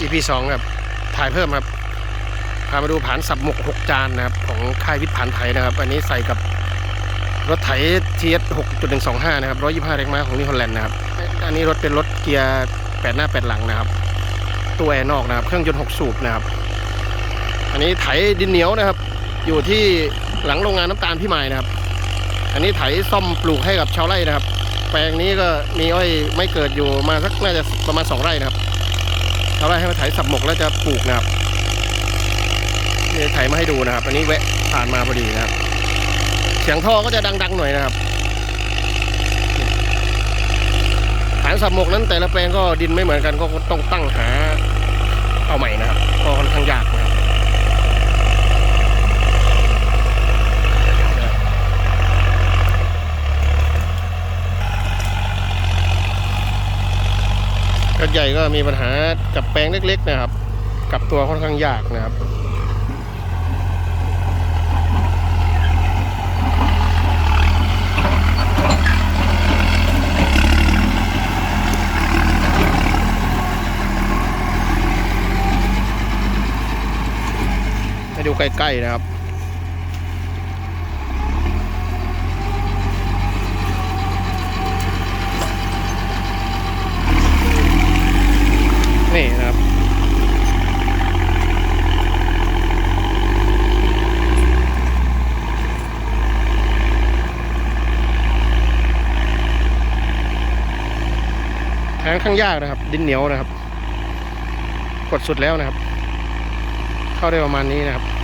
EP สองครับถ่ายเพิ่มครับพามาดูผานสับหมก6จานนะครับ ของค่ายวิทย์ผานไทยนะครับ อันนี้ใส่กับรถไถ TS 6.125 นะครับ 125แรงม้าของนิวฮอลแลนด์นะครับ อันนี้รถเป็นรถเกียร์8หน้า8หลังนะครับ ตัวแอร์นอกนะครับ เครื่องยนต์6สูบนะครับ อันนี้ไถดินเหนียวนะครับ อยู่ที่หลังโรงงานน้ำตาลพี่ไม้นะครับ อันนี้ไถซ่อมปลูกให้กับชาวไร่นะครับ แปลงนี้ก็มีอ้อยไม่เกิดอยู่มาสักน่าจะประมาณ 2 ไร่นะครับ ให้มาไถสับหมกแล้วจะปลูกนะครับนี่ไถมาให้ดูนะครับ อันนี้แวะผ่านมาพอดีนะครับ เสียงท่อก็จะดัง ๆ หน่อยนะครับฐานสับหมกนั้นแต่ละแปลงก็ดินไม่เหมือนกันก็ต้องตั้งหาเอาใหม่นะครับก็ค่อนข้างยากนะครับ รถใหญ่ก็มีปัญหากับแปลงเล็ก ๆ นะครับ กับตัวค่อนข้างยากนะครับให้ดูใกล้ ๆ นะครับ นี่นะครับแทงข้างยากนะครับ ดินเหนียวนะครับ กดสุดแล้วนะครับ เข้าได้ประมาณนี้นะครับ